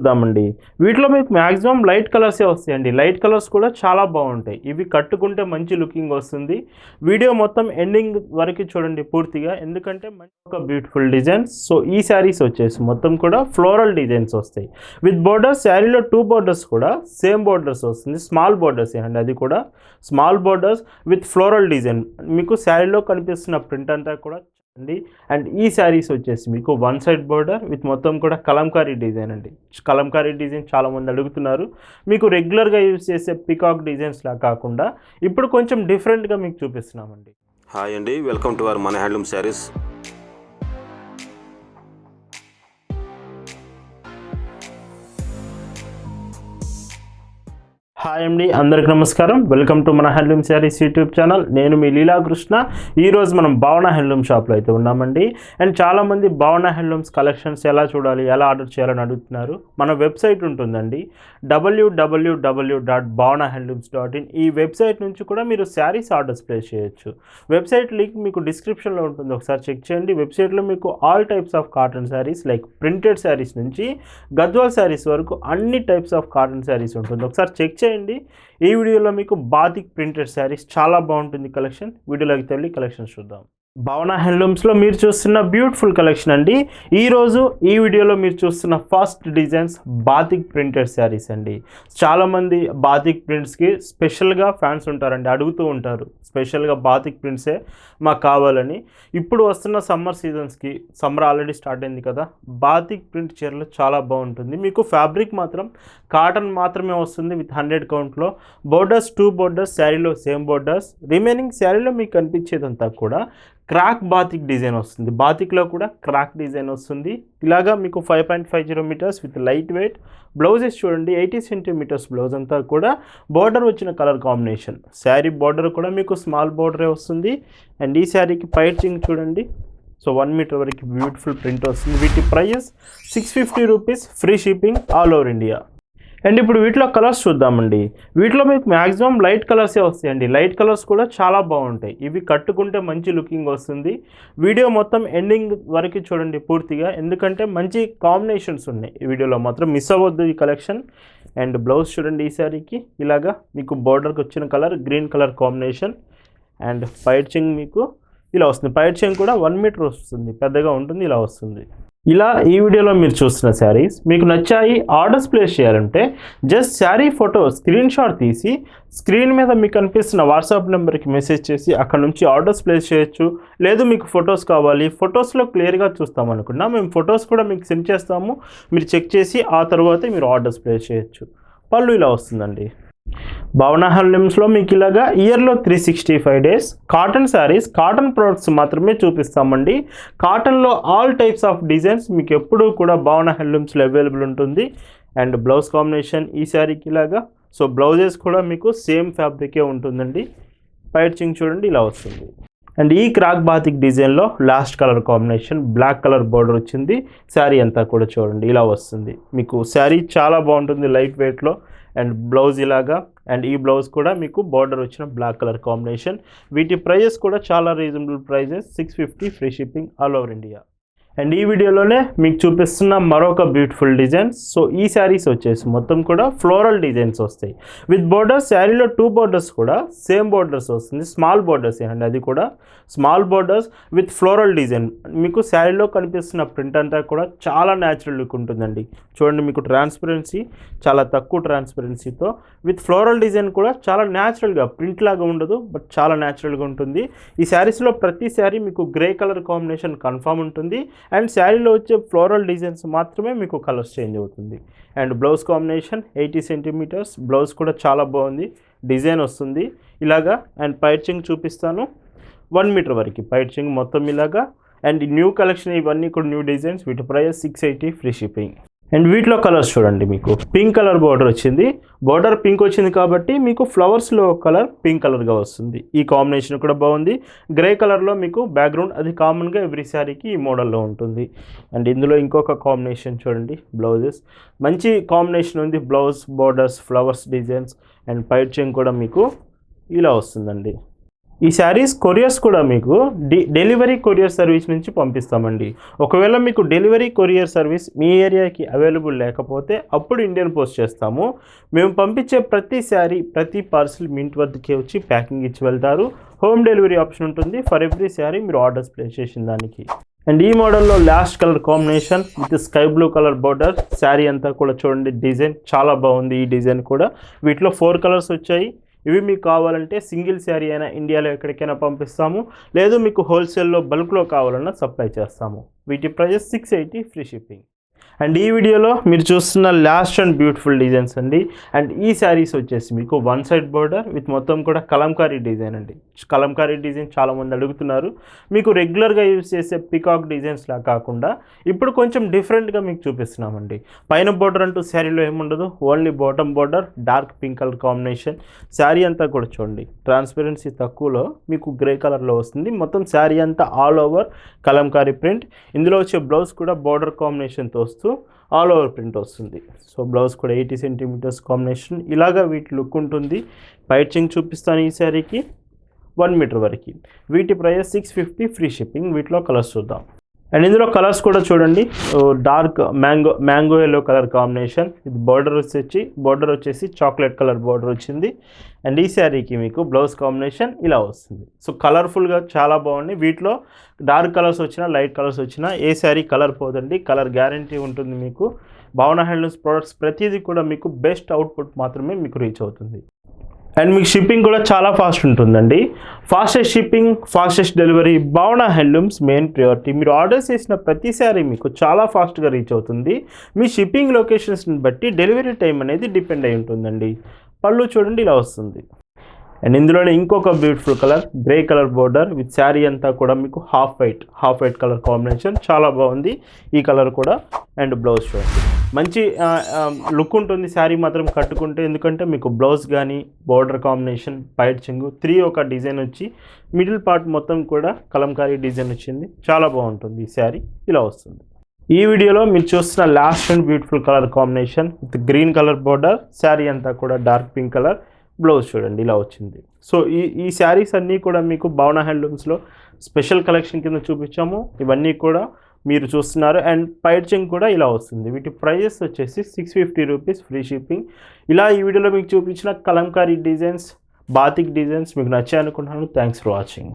చూద్దామండి. వీటిలో మీకు మ్యాక్సిమం లైట్ కలర్సే వస్తాయండి. లైట్ కలర్స్ కూడా చాలా బాగుంటాయి. ఇవి కట్టుకుంటే మంచి లుకింగ్ వస్తుంది. వీడియో మొత్తం ఎండింగ్ వరకు చూడండి పూర్తిగా. ఎందుకంటే మంచి ఒక బ్యూటిఫుల్ డిజైన్స్ సో ఈ శారీస్ వచ్చేసి మొత్తం కూడా ఫ్లోరల్ డిజైన్స్ వస్తాయి. విత్ బోర్డర్స్ శారీలో టూ బోర్డర్స్ కూడా సేమ్ బోర్డర్స్ వస్తుంది. స్మాల్ బోర్డర్స్ అండి అది కూడా. Small borders with floral design. మీకు శారీలో కనిపిస్తున్న ప్రింట్ అంతా కూడా అండి. అండ్ ఈ శారీస్ వచ్చేసి మీకు వన్ సైడ్ బోర్డర్ విత్ మొత్తం కూడా కలంకారీ డిజైన్ అండి. కలంకారీ డిజైన్ చాలామంది అడుగుతున్నారు. మీకు రెగ్యులర్గా యూజ్ చేసే పికాక్ డిజైన్స్ లా కాకుండా ఇప్పుడు కొంచెం డిఫరెంట్గా మీకు చూపిస్తున్నామండి. హాయ్ అండి. వెల్కమ్ టు అవర్ మన హ్యాండ్లూమ్ శారీస్. హాయ్ అండి అందరికి నమస్కారం. వెల్కమ్ టు మన హ్యాండ్లూమ్ శారీస్ యూట్యూబ్ ఛానల్. నేను మీ లీలా కృష్ణ ఈరోజు మనం భావన హ్యాండ్లూమ్ షాప్లో అయితే ఉన్నామండి. అండ్ చాలామంది భావన హ్యాండ్లూమ్స్ కలెక్షన్స్ ఎలా చూడాలి ఎలా ఆర్డర్ చేయాలని అడుగుతున్నారు. మన వెబ్సైట్ ఉంటుందండి. WWW dot Bhavana handlooms dot in ఈ వెబ్సైట్ నుంచి కూడా మీరు శారీస్ ఆర్డర్స్ ప్లేస్ చేయొచ్చు. వెబ్సైట్ లింక్ మీకు డిస్క్రిప్షన్లో ఉంటుంది. ఒకసారి చెక్ చేయండి. వెబ్సైట్లో మీకు all types of cotton saris like printed saris నుంచి గద్వాల్ శారీస్ వరకు అన్ని టైప్స్ ఆఫ్ కాటన్ శారీస్ ఉంటుంది. ఒకసారి చెక్ చేయండి. ఈ వీడియోలో మీకు బాతిక్ ప్రింటెడ్ శారీస్ చాలా బాగుంటుంది కలెక్షన్. వీడియోలోకి వెళ్ళి కలెక్షన్ చూద్దాం. భావన హ్యాండ్లూమ్స్లో మీరు చూస్తున్న బ్యూటిఫుల్ కలెక్షన్ అండి. ఈరోజు ఈ వీడియోలో మీరు చూస్తున్న first designs batik printed saris అండి. చాలామంది బాతిక్ ప్రింట్స్కి స్పెషల్గా ఫ్యాన్స్ ఉంటారండి అడుగుతూ ఉంటారు. స్పెషల్గా బాతిక్ ప్రింట్సే మాకు కావాలని. ఇప్పుడు వస్తున్న సమ్మర్ సీజన్స్కి సమ్మర్ ఆల్రెడీ స్టార్ట్ అయింది కదా బాతిక్ ప్రింట్ చీరలు చాలా బాగుంటుంది. మీకు ఫ్యాబ్రిక్ మాత్రం కాటన్ మాత్రమే వస్తుంది విత్ హండ్రెడ్ కౌంట్లో. బోర్డర్స్ టూ బోర్డర్స్ శారీలో సేమ్ బోర్డర్స్. రిమైనింగ్ శారీలో మీకు కనిపించేదంతా కూడా క్రాక్ బాతిక్ డిజైన్ వస్తుంది. బాతిక్లో కూడా క్రాక్ డిజైన్ వస్తుంది. ఇలాగా మీకు five point five zero meters with light weight. Blouses చూడండి ఎయిటీ సెంటీమీటర్స్ బ్లౌజ్ అంతా కూడా. బార్డర్ వచ్చిన కలర్ కాంబినేషన్. శారీ బార్డర్ కూడా మీకు స్మాల్ బోర్డరే వస్తుంది. అండ్ ఈ శారీకి పైచింగ్ చూడండి. సో వన్ మీటర్ వరకు బ్యూటిఫుల్ ప్రింట్ వస్తుంది. వీటి price six fifty rupees free shipping all over India and ఇప్పుడు వీటిలో కలర్స్ చూద్దామండి. వీటిలో మీకు మ్యాక్సిమం లైట్ కలర్సే వస్తాయండి. లైట్ కలర్స్ కూడా చాలా బాగుంటాయి. ఇవి కట్టుకుంటే మంచి లుకింగ్ వస్తుంది. వీడియో మొత్తం ఎండింగ్ వరకు చూడండి పూర్తిగా. ఎందుకంటే మంచి కాంబినేషన్స్ ఉన్నాయి. ఈ వీడియోలో మాత్రం మిస్ అవ్వద్దు ఈ కలెక్షన్ అండ్ బ్లౌజ్ చూడండి ఈ శారీకి. ఇలాగా మీకు బార్డర్కి వచ్చిన colour green colour combination and పైడ్చింగ్ మీకు ఇలా వస్తుంది. పైడ్చింగ్ కూడా వన్ మీటర్ వస్తుంది. పెద్దగా ఉంటుంది ఇలా వస్తుంది. ఇలా ఈ వీడియోలో మీరు చూస్తున్న శారీస్ మీకు నచ్చాయి ఆర్డర్స్ ప్లేస్ చేయాలంటే just sari photo screen shot తీసి స్క్రీన్ మీద మీకు కనిపిస్తున్న వాట్సాప్ నెంబర్కి మెసేజ్ చేసి అక్కడ నుంచి ఆర్డర్స్ ప్లేస్ చేయొచ్చు. లేదు మీకు ఫొటోస్ కావాలి. ఫొటోస్లో క్లియర్గా చూస్తాం అనుకున్నా మేము ఫొటోస్ కూడా మీకు సెండ్ చేస్తాము. మీరు చెక్ చేసి ఆ తర్వాతే మీరు ఆర్డర్స్ ప్లేస్ చేయొచ్చు. పళ్ళు ఇలా వస్తుందండి. భావన మీకు ఇలాగా ఇయర్లో three sixty five days cotton saris cotton products మాత్రమే చూపిస్తామండి. కాటన్లో ఆల్ టైప్స్ ఆఫ్ డిజైన్స్ మీకు ఎప్పుడూ కూడా భవన హ్యాండ్లూమ్స్లో అవైలబుల్ ఉంటుంది. అండ్ బ్లౌజ్ కాంబినేషన్ ఈ శారీకి ఇలాగా. సో బ్లౌజెస్ కూడా మీకు సేమ్ ఫ్యాబ్రికే ఉంటుందండి. పైర్చింగ్ చూడండి ఇలా వస్తుంది. అండ్ ఈ క్రాక్ బాతిక్ డిజైన్లో last colour combination black colour border వచ్చింది. శారీ అంతా కూడా చూడండి ఇలా వస్తుంది. మీకు శారీ చాలా బాగుంటుంది లైట్ వెయిట్లో. అండ్ బ్లౌజ్ ఇలాగా అండ్ ఈ బ్లౌజ్ కూడా మీకు బార్డర్ వచ్చిన బ్లాక్ కలర్ కాంబినేషన్ వీటి ప్రైజెస్ కూడా చాలా reasonable prices six fifty free shipping all over India and ఈ వీడియోలోనే మీకు చూపిస్తున్న మరొక బ్యూటిఫుల్ డిజైన్స్ సో ఈ శారీస్ వచ్చేసి మొత్తం కూడా ఫ్లోరల్ డిజైన్స్ వస్తాయి. విత్ బోర్డర్స్ శారీలో టూ బోర్డర్స్ కూడా సేమ్ బోర్డర్స్ వస్తుంది. స్మాల్ బోర్డర్స్ అండి అది కూడా small borders with floral design మీకు శారీలో కనిపిస్తున్న ప్రింట్ అంతా కూడా చాలా న్యాచురల్ లుక్ ఉంటుందండి. చూడండి మీకు ట్రాన్స్పరెన్సీ చాలా తక్కువ ట్రాన్స్పరెన్సీతో విత్ ఫ్లోరల్ డిజైన్ కూడా చాలా న్యాచురల్గా ప్రింట్ లాగా ఉండదు బట్ చాలా న్యాచురల్గా ఉంటుంది. ఈ శారీస్లో ప్రతి శారీ మీకు గ్రే కలర్ కాంబినేషన్ కన్ఫామ్ ఉంటుంది. అండ్ శారీలో వచ్చే ఫ్లోరల్ డిజైన్స్ మాత్రమే మీకు కలర్స్ చేంజ్ అవుతుంది. And blouse combination eighty centimeters blouse కూడా చాలా బాగుంది డిజైన్ వస్తుంది. ఇలాగా అండ్ పైచింగ్ చూపిస్తాను. వన్ మీటర్ వరకు పైచింగ్ మొత్తం ఇలాగా. అండ్ న్యూ కలెక్షన్ ఇవన్నీ కూడా న్యూ డిజైన్స్ వీటి price six eighty free shipping. And వీటిలో కలర్స్ చూడండి మీకు. పింక్ కలర్ బార్డర్ వచ్చింది. బార్డర్ పింక్ వచ్చింది కాబట్టి మీకు ఫ్లవర్స్లో కలర్ పింక్ కలర్గా వస్తుంది. ఈ కాంబినేషన్ కూడా బాగుంది. గ్రే కలర్లో మీకు బ్యాక్గ్రౌండ్ అది కామన్గా ఎవ్రీ శారీకి ఈ మోడల్లో ఉంటుంది. అండ్ ఇందులో ఇంకొక కాంబినేషన్ చూడండి. బ్లౌజెస్. మంచి కాంబినేషన్ ఉంది. Blouse borders flowers designs and పైట్ చెంగ్ కూడా మీకు ఇలా వస్తుందండి. ఈ శారీస్ కొరియర్స్ కూడా మీకు డి డెలివరీ కొరియర్ సర్వీస్ నుంచి పంపిస్తామండి. ఒకవేళ మీకు డెలివరీ కొరియర్ సర్వీస్ మీ ఏరియాకి అవైలబుల్ లేకపోతే అప్పుడు ఇండియన్ పోస్ట్ చేస్తాము. మేము పంపించే ప్రతి శారీ ప్రతి పార్సిల్ మీ ఇంటి వద్దకే వచ్చి ప్యాకింగ్ ఇచ్చి వెళ్తారు. హోమ్ డెలివరీ ఆప్షన్ ఉంటుంది. ఫర్ ఎవ్రీ శారీ మీరు ఆర్డర్స్ ప్లేస్ చేసిన దానికి. అండ్ ఈ మోడల్లో last colour combination with sky blue colour border. Sari అంతా కూడా చూడండి డిజైన్ చాలా బాగుంది. ఈ డిజైన్ కూడా వీటిలో ఫోర్ కలర్స్ వచ్చాయి. ఇవి మీకు కావాలంటే సింగిల్ శారీ అయినా ఇండియాలో ఎక్కడికైనా పంపిస్తాము. లేదు మీకు హోల్సేల్లో బల్క్లో కావాలన్నా సప్లై చేస్తాము. వీటి prices six eighty free shipping and ఈ వీడియోలో మీరు చూస్తున్న లాస్ట్ అండ్ బ్యూటిఫుల్ డిజైన్స్ అండి. అండ్ ఈ శారీస్ వచ్చేసి మీకు వన్ సైడ్ బోర్డర్ విత్ మొత్తం కూడా కలంకారీ డిజైన్ అండి. కలంకారీ డిజైన్ చాలామంది అడుగుతున్నారు. మీకు రెగ్యులర్గా యూజ్ చేసే పికాక్ డిజైన్స్లా కాకుండా ఇప్పుడు కొంచెం డిఫరెంట్గా మీకు చూపిస్తున్నామండి. పైన బోర్డర్ అంటూ శారీలో ఏముండదు. Only bottom border dark pink colour combination sari అంతా కూడా చూడండి. ట్రాన్స్పరెన్సీ తక్కువలో మీకు గ్రే కలర్లో వస్తుంది. మొత్తం శారీ అంతా ఆల్ ఓవర్ కలంకారీ ప్రింట్ ఇందులో వచ్చే బ్లౌజ్ కూడా బార్డర్ కాంబినేషన్తో వస్తూ ఆల్ ఓవర్ ప్రింట్ వస్తుంది. సో బ్లౌజ్ కూడా ఎయిటీ సెంటీమీటర్స్ కాంబినేషన్. ఇలాగా వీటి లుక్ ఉంటుంది. పైచింగ్ చూపిస్తాను ఈ శారీకి. వన్ మీటర్ వరకు. వీటి price six fifty free shipping. వీటిలో కలర్స్ చూద్దాం. అండ్ ఇందులో కలర్స్ కూడా చూడండి. Dark mango mango yellow colour combination ఇది బార్డర్ వచ్చేసి బార్డర్ వచ్చేసి చాక్లెట్ కలర్ బార్డర్ వచ్చింది. అండ్ ఈ శారీకి మీకు బ్లౌజ్ కాంబినేషన్ ఇలా వస్తుంది. సో కలర్ఫుల్గా చాలా బాగుంది. వీటిలో డార్క్ కలర్స్ వచ్చినా లైట్ కలర్స్ వచ్చినా ఏ శారీ కలర్ పోదండి. కలర్ గ్యారంటీ ఉంటుంది మీకు. భావన హ్యాండ్లూమ్స్ ప్రోడక్ట్స్ ప్రతిదీ కూడా మీకు బెస్ట్ అవుట్పుట్ మాత్రమే మీకు రీచ్ అవుతుంది. అండ్ మీకు షిప్పింగ్ కూడా చాలా ఫాస్ట్ ఉంటుందండి. Fastest shipping fastest delivery Bhavana handlooms main priority మీరు ఆర్డర్ చేసిన ప్రతిసారి మీకు చాలా ఫాస్ట్గా రీచ్ అవుతుంది. మీ షిప్పింగ్ లొకేషన్స్ని బట్టి డెలివరీ టైం అనేది డిపెండ్ అయి ఉంటుందండి. పళ్ళు చూడండి ఇలా వస్తుంది. అండ్ ఇందులోనే ఇంకొక beautiful colour grey colour border with sari అంతా కూడా మీకు half white half white colour combination చాలా బాగుంది. ఈ కలర్ కూడా అండ్ బ్లౌజ్ చూడండి మంచి లుక్ ఉంటుంది శారీ మాత్రం కట్టుకుంటే. ఎందుకంటే మీకు బ్లౌజ్ కానీ బోర్డర్ కాంబినేషన్ పైట్ చెంగు త్రీ ఒక డిజైన్ వచ్చి మిడిల్ పార్ట్ మొత్తం కూడా కలంకారీ డిజైన్ వచ్చింది. చాలా బాగుంటుంది ఈ శారీ ఇలా వస్తుంది. ఈ వీడియోలో మీరు చూస్తున్న last and beautiful colour combination with green colour border sari అంతా కూడా డార్క్ పింక్ కలర్ బ్లౌజ్ చూడండి ఇలా వచ్చింది. సో ఈ ఈ శారీస్ అన్నీ కూడా మీకు భావన హ్యాండ్లూమ్స్లో స్పెషల్ కలెక్షన్ కింద చూపించాము. ఇవన్నీ కూడా మీరు చూస్తున్నారు. అండ్ పైడ్చింగ్ కూడా ఇలా వస్తుంది. వీటి ప్రైజెస్ వచ్చేసి six fifty rupees free shipping. ఇలా ఈ వీడియోలో మీకు చూపించిన కలంకారీ డిజైన్స్ బాతిక్ డిజైన్స్ మీకు నచ్చాయి అనుకుంటున్నాను. Thanks for watching.